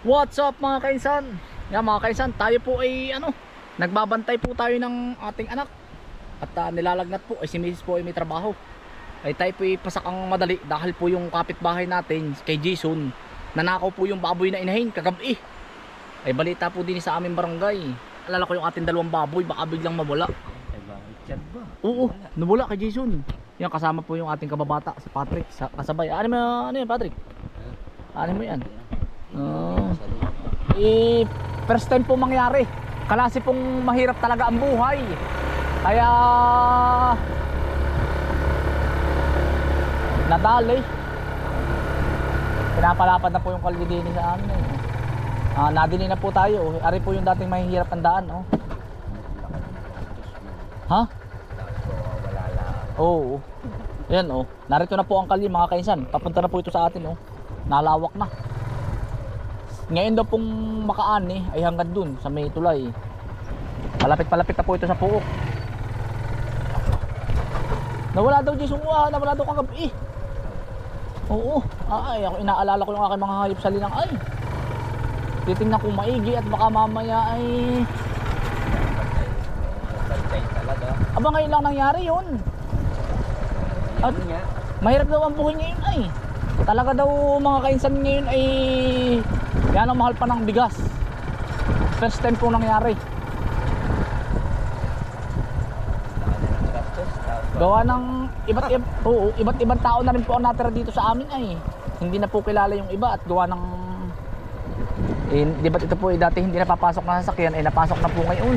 What's up mga kainsan? Yan mga kainsan, tayo po ay ano, nagbabantay po tayo ng ating anak. At ah, nilalagnat po, ay si Mrs. po ay may trabaho. Ay tayo po ay pasakang madali dahil po yung kapitbahay natin kay Jason, nanakaw po yung baboy na inahin kagabi. Ay balita po din sa aming barangay. Alala ko yung ating dalawang baboy, baka biglang mawala. Ay ba, Richard ba? Oo, nawala kay Jason. Yan kasama po yung ating kababata, si Patrick, sa kasabay. Ano mo, ano yan Patrick? Ano mo yan? Oo. Eh, first time po mangyari. Kalasi pong mahirap talaga ang buhay. Kaya nadali. Pinapalapad na po yung kalidini sa amin. Eh. Ah, nadili na po tayo. Ari po yung dating mahihirap ang daan. Oh. Ha? Oo. Yan oh. Narito na po ang kalye mga kainsan. Papunta na po ito sa atin oh. Nalawak na. Ngayon daw pong makaani ay hanggang dun sa may tulay. Palapit-palapit na po ito sa puok. Nawala daw Jason Uwa, nawala daw kagabi. Oo. Ay, ako inaalala ko yung aking mga hayop sa linang ay. Titingnan kong maigi at baka mamaya ay aba ngayon lang nangyari yun. At. Mahirap daw ang buhay ngayon ay. Talaga daw mga kainsan ngayon ay yan ang mahal pa ng bigas. First time po nangyari. Gawa ng iba't iba't, oo, iba't ibang tao na rin po ang natira dito sa amin ay. Hindi na po kilala yung iba at gawa ng eh, di ba't ito po eh, dati hindi napapasok na sasakyan ay napasok na po ngayon.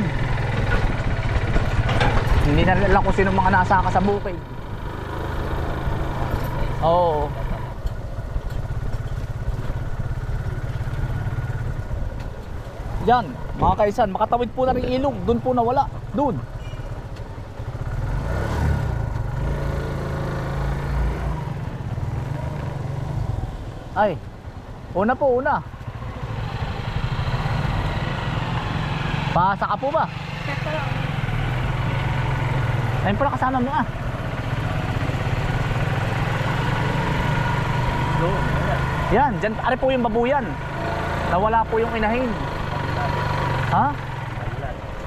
Hindi na rin alam kung sino mga nasaka sa bukid. Oo. Yan, mga kaisan, makatawid po na rin ilog. Doon po nawala. Doon. Ay, una po, una. Pasa ka po ba? Ayun pala kasama mo ah. doon. Yan, dyan, ari po yung babuyan. Nawala po yung inahin. Ha?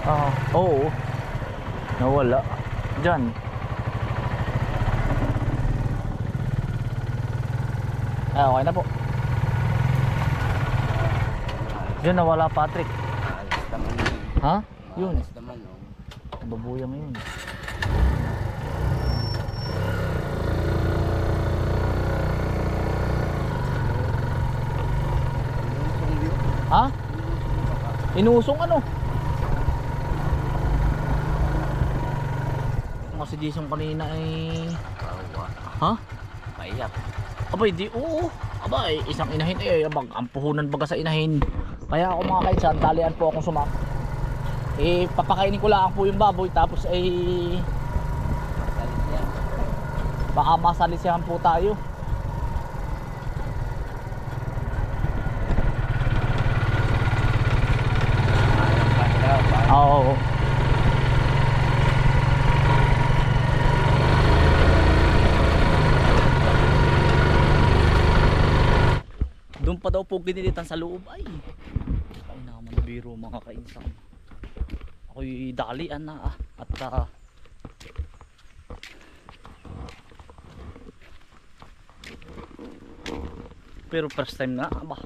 Wala. Oo. Nawala. Diyan. Ay, okay na po. Diyan nawala Patrick. Naman yun. Ha? Yun. Alas naman, oh. Babuya ngayon. Yung yun. Ha? Inusong ano? Kung si Jason kanina ay... Kawa. Ha? Maiyak. Abay, di, oo. Abay, isang inahin eh, abag, ang puhunan baga sa inahin. Kaya ako mga kaitsan, talian po akong sumak. Eh, papakainin ko lang po yung baboy, tapos eh, Salit yan. baka masalisihan po tayo. Ayaw pa sila. pa- Oo. Doon pa daw po ginilitan sa loob ay. Ay naman biro mga kainsan. Ako'y dalian na ah. At ah, pero first time na aba.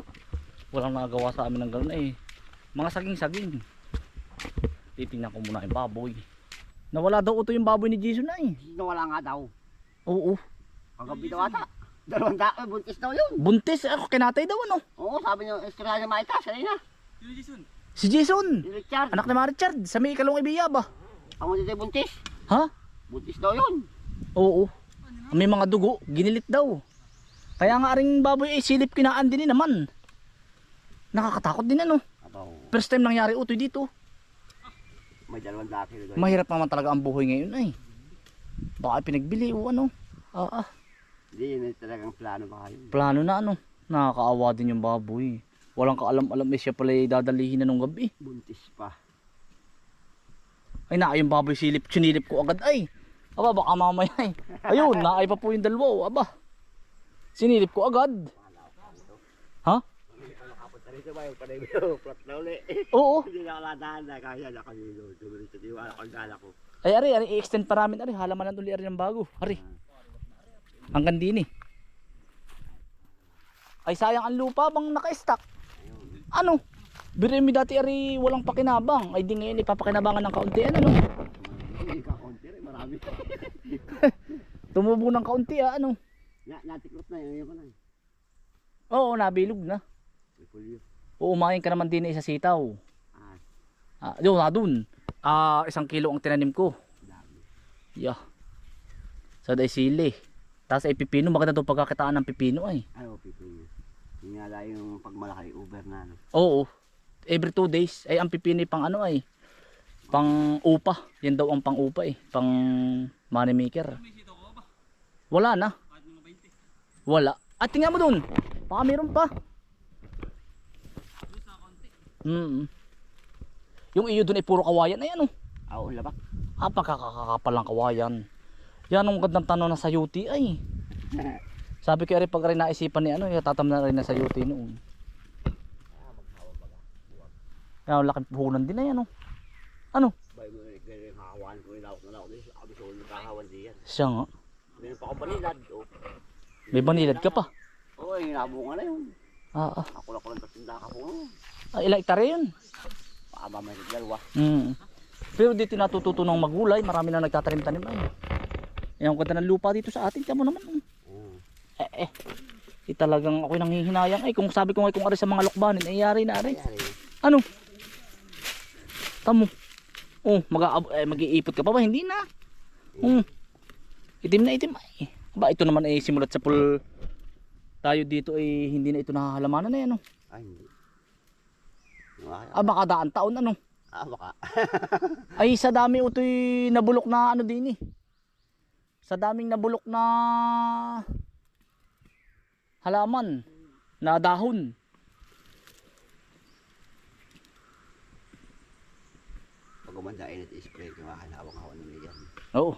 Walang nagawa sa amin ng gano'n eh. Mga saging-saging. Titingnan ko muna yung baboy. Nawala daw ito yung baboy ni Jason na eh. Nawala nga daw. Oo. Kagabi daw ata. Dalawang dako, buntis daw yun. Buntis, ako kinatay daw ano. Oo, sabi niyo, istorya niya maita, sanay na. Si Jason. Si Richard, Anak ni Ma Richard, sa may ikalong ibiya ba? ang dito buntis. Ha? Buntis daw yun. Oo. May mga dugo, ginilit daw. Kaya nga ring baboy ay silip kinaan din eh naman. Nakakatakot din ano. First time nangyari utoy dito. May dalawang dako. daw. Mahirap naman talaga ang buhay ngayon ay. Baka pinagbili o ano. Ah, ah. Hindi, yun ay talagang plano ba kayo? Plano na ano. Nakakaawa din yung baboy. Walang kaalam-alam eh siya pala dadalihin na nung gabi. Buntis pa. Ay na, yung baboy silip, sinilip ko agad ay. Aba, baka mamaya ay. Ayun, naay pa po yung dalawa. oh, Aba. Sinilip ko agad. Kanito ba yung panay mo? Plot na uli. Oo. Hindi na ako ladaan na kaya na kami doon. Tumilit sa diwala ko. Ay, ari, ari, i-extend pa namin, ari. Halaman ng uli, ari, ng bago. Ari. Hanggang din eh. Ay, sayang ang lupa bang naka-stack. Ano? Biro mi dati, ari, walang pakinabang. Ay, di ngayon, ipapakinabangan ng kaunti. Ano, no? Hindi ka konti rin, marami. Tumubo ng kaunti, ah, ano? Na, natiklop na yun, yun ko na. eh. Oo, nabilog na. May pulyo. Uumain ka naman din eh, sa sitaw. Ah, Ah, yun, na dun. Ah, isang kilo ang tinanim ko. dami. Yeah. Sa day sili. Tapos ay pipino, maganda itong pagkakitaan ng pipino ay. Ay, oh, pipino. Yung nga lang yung pagmalaki, Uber na. No? Oo. Every two days. Ay, ang pipino ay pang ano ay. Pang upa. Yan daw ang pang upa eh. Pang money maker. Wala na. Wala. At tingnan mo dun. Baka meron pa. Mm. Yung iyo dun ay puro kawayan. Ay ano. Ah, oh, labak. Ah, pagkakakapal ng kawayan. Yan ang gandang tanong na sa UT ay. Sabi ko rin pag rin naisipan ni ano, tatam na rin na sa UT noon. Yan, laking puhunan din na yan. Oh. Ano? Siya nga. Meron pa ako balilad. Oh. May banilad ka pa. Oo, yung nabunga na yun. Ah, ah. Ako lang ko lang tatinda ka po. Ah ilang iktare yun. Baka ba may dalawa. Mm. Pero dito natututo ng magulay, marami na nagtatanim-tanim ay. Yan ang ganda ng lupa dito sa atin, kamo naman. Oo. Eh eh. Eh, talagang ako'y nanghihinayang ay kung sabi ko nga kung ari sa mga lukbanin ay yari na ari. Ano? Tamo. Oh, mag eh, mag-iipot ka pa ba? Hindi na. Oh. Itim na itim ay. Ba ito naman ay simulat sa pool tayo dito ay hindi na ito nahahalamanan na yan. Oh. Ay, hindi. Ah, baka daan taon ano. ah, baka. Ay sa dami utoy nabulok na ano din eh. Sa daming nabulok na halaman na dahon. Pag umanda, init spray ko, makalawang-hawan mo yan. Oo.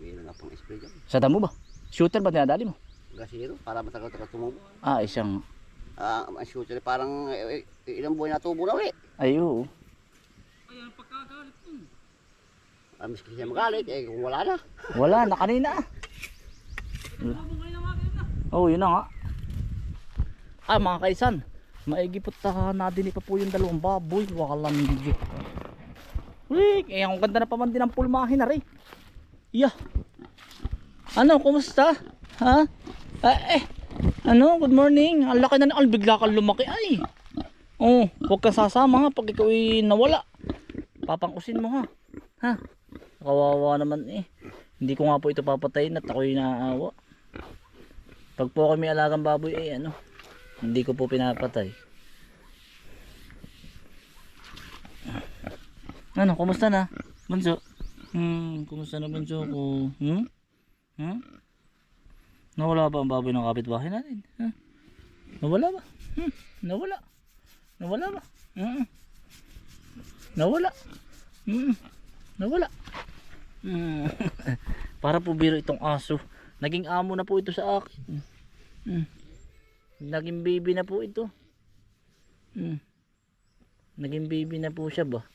May lang nga pang spray dyan. Sa damo ba? Shooter ba dinadali mo? Gasiro, para matagal-tagal tumubo. Ah, isang Ah, ang shooter parang eh, eh, ilang buwan na tubo na ulit. ay oo. Ah, miski siya magalit, eh kung wala na. Wala na kanina. Oo, oh, yun na nga. Ah, mga kaisan, maigipot ta na din pa po yung dalawang baboy. Wakalandi. Uy, eh, ang ganda na pa man din ang pulmahin na rin. Yeah. Ano, kumusta? Ha? Ah, eh, ano, good morning. Ang laki na, al, bigla kang lumaki ay. Oh, huwag ka sasama ha pag ikaw ay nawala. Papangkusin mo ha. Ha? Kawawa naman eh. Hindi ko nga po ito papatayin at ako'y naaawa. Pag po may alagang baboy eh ano, hindi ko po pinapatay. Ano, kumusta na? Bunso? Hmm, kumusta na bunso ko? Hmm? Hmm? Nawala ba ang baboy ng kapitbahay natin? Ha? Nawala ba? Hmm, nawala. Nawala ba? Hmm. Nawala. Hmm. Nawala. Hmm. Para po biro itong aso. Naging amo na po ito sa akin. Hmm. Naging baby na po ito. Hmm. Naging baby na po siya ba?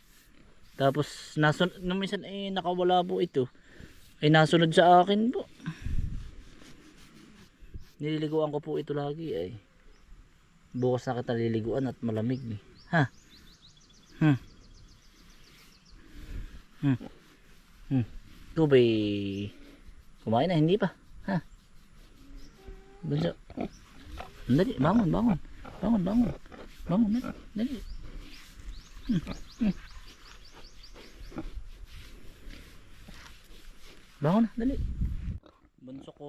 Tapos nasun nung minsan eh nakawala po ito. Ay nasunod sa akin po. Nililiguan ko po ito lagi ay. Bukas na kita liliguan at malamig ni. Ha? Hmm. Hmm. Hmm. Ito kumain na? Hindi pa. Ha? Bunso. Dali, bangon, bangon. Bangon, bangon. Bangon. Dali. Hmm. Hmm. Bangon na, dali. Bunso ko.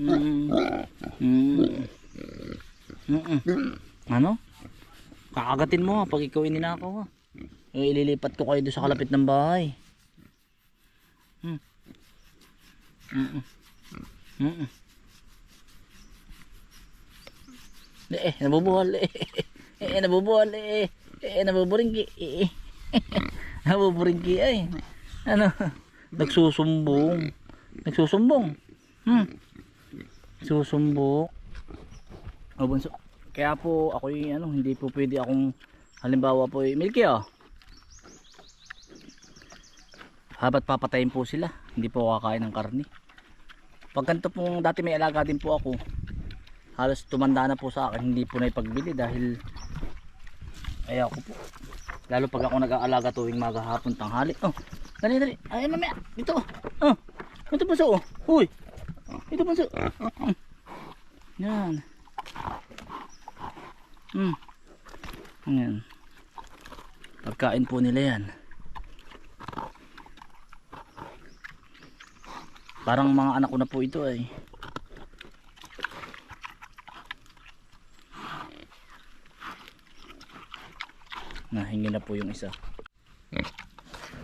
Mm. Mm. Mm. Ano? Kakagatin mo pag ikaw ininakaw ha. Eh, ililipat ko kayo doon sa kalapit ng bahay. Hmm. Mm. Mm. Eh, nabubuhal eh. Eh, nabubuhal eh. Eh, nabuburingki eh. nabuburingki ay. Ano? Nagsusumbong. Nagsusumbong. Hmm. Susumbong. O bunso. Kaya po ako ano, hindi po pwede akong halimbawa po eh, Milky ah. Habat papatayin po sila, hindi po kakain ng karne. Pag ganito pong dati may alaga din po ako, halos tumanda na po sa akin, hindi po na ipagbili dahil ayaw ko po. Lalo pag ako nag-aalaga tuwing maghahapon tanghali. Oh, dali dali. Ayun mamaya. Dito. Oh. Ito bunso. Oh. Uy. Ito bunso. Mm. Yan. Hmm. Yan. Pagkain po nila yan. Parang mga anak ko na po ito ay. Nahingi na po yung isa.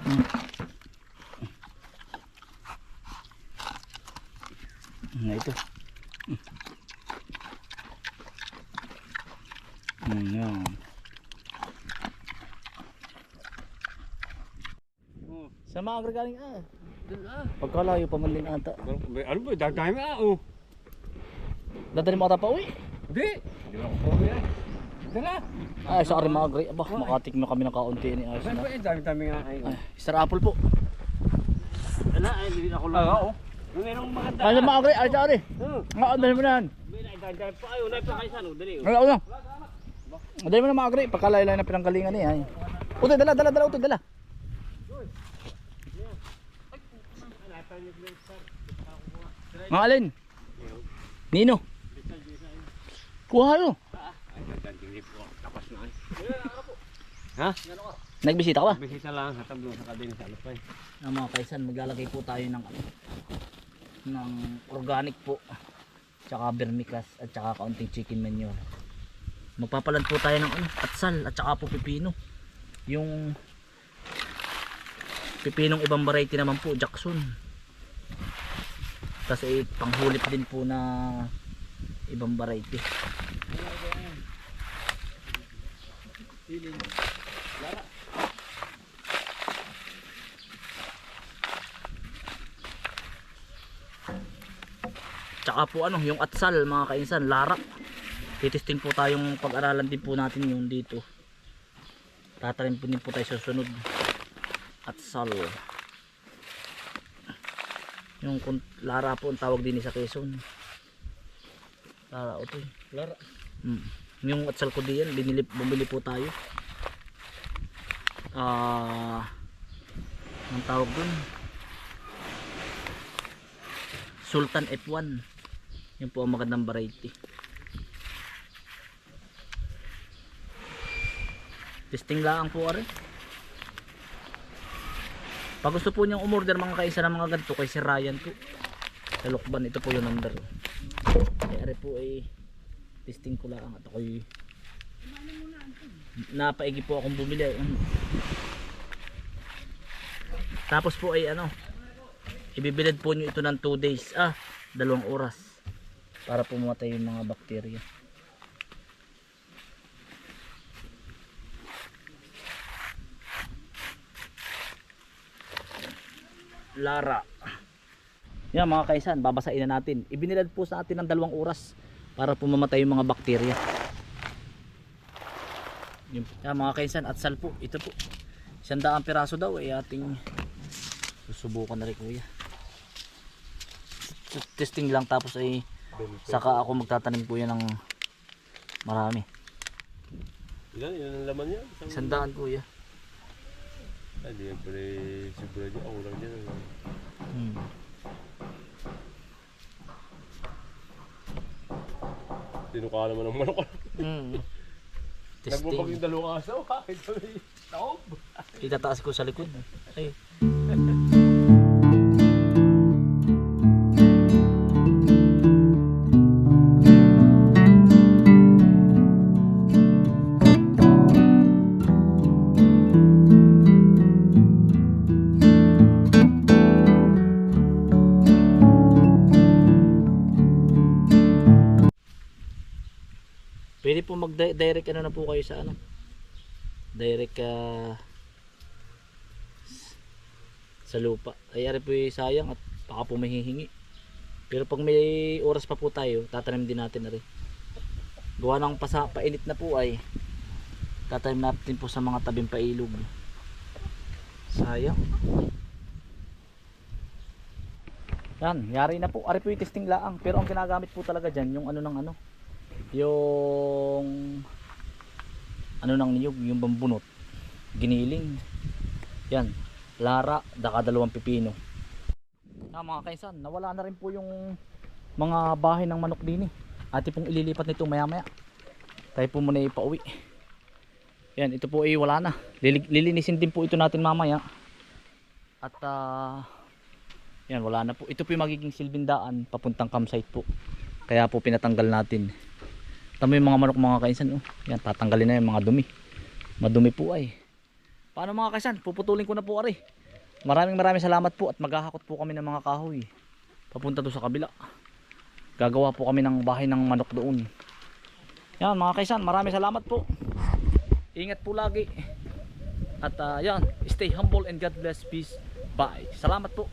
Hmm. Na ito. Hmm, yan. Sa mga agragaling ah. Pagkalayo pa man din ata. Ano ba? Dagdahin mo ah, oh. Dadali mo ata pa uwi. Hindi. Hindi mo ako yan. Dala. Ay, sa rin mga gray. Aba, makatik na kami ng kaunti ni ayos na. eh? Dami-dami nga kayo. Ay, Star Apple po. Wala, ay, hindi ako lang. Oo. Merong maganda. Ay, mga gray. Ay, sa. Hmm. Nga, dali mo na yan. Dagdagan pa kayo, unay pa kayo sa ano, dali. Wala, wala. Dali mo na mga gray. Pagkalayo-layo na pinanggalingan niya. Ay. Utoy, dala, dala, dala, utoy, dala. Mga alin? Nino? Kuha. Tapos na. Nagbisita ka ba? Bisita lang sa tablo sa kadin sa alupay. ng mga kaisan maglalagay po tayo ng ano, ng organic po tsaka vermicast at tsaka kaunting chicken manure magpapalan po tayo ng ano, atsal at tsaka po pipino yung pipinong ibang variety naman po Jackson kasi panghulip din po na ibang variety Tsaka po ano, yung atsal mga kainsan, lara. Titisting po tayong pag-aralan din po natin yung dito. Tatarin po din po tayo susunod. Atsal. Yung lara po ang tawag din sa Quezon. Lara o to. Lara. Mm. Yung atsal ko diyan, binili, bumili po tayo. Ah, ang tawag dun? Sultan F1. Yan po ang magandang variety. Testing lang po are. Pag gusto po niyang umorder mga kaisa ng mga ganito kay si Ryan po. Sa Lokban ito po yung number. Kaya po ay testing ko lang at ako'y napaigi po akong bumili Ano? tapos po ay ano ibibilad po nyo ito ng 2 days ah dalawang oras para pumatay yung mga bakterya Lara. Yan mga kaisan babasain na natin. Ibinilad po sa atin ng dalawang oras para pumamatay yung mga bakterya. Yan mga kaisan at sal po. Ito po. Isang daang piraso daw ay ating susubukan na rin kuya. Testing lang tapos ay saka ako magtatanim kuya ng marami. Ilan? Ilan ang laman niya? Isang daan kuya Ay, di pala siguro niya. Ang ulang niya. hmm. Tinuka naman ng manok. Hmm. Nagbubag yung dalawang asaw. Kahit kami. Taob. itataas ko sa likod ay Pwede po mag-direct ano na po kayo sa ano. Direct ah, sa lupa. Ay ari po sayang at baka po may hihingi. Pero pag may oras pa po tayo, tatanim din natin na rin. gawa ng pasa, painit na po ay tatanim natin po sa mga tabing pailog sayang yan yari na po ari po yung testing laang pero ang ginagamit po talaga dyan yung ano ng ano yung ano ng niyog? Yung bambunot. Giniling. Yan. Lara daka dalawang pipino. Na mga kaisan nawala na rin po yung mga bahay ng manok din eh. Ati pong ililipat nito maya maya tayo po muna ipauwi. Yan ito po ay wala na. Lilig- lilinisin din po ito natin mamaya. At ah, yan wala na po. Ito po yung magiging silbindaan papuntang campsite po. Kaya po pinatanggal natin tamo yung mga manok mga kaisan oh. yan tatanggalin na yung mga dumi. Madumi po ay. Paano mga kaisan? Puputulin ko na po ari maraming maraming salamat po at maghahakot po kami ng mga kahoy. Papunta doon sa kabila. Gagawa po kami ng bahay ng manok doon. Yan mga kaisan maraming salamat po. Ingat po lagi. At ah, yan stay humble and God bless peace. Bye. Salamat po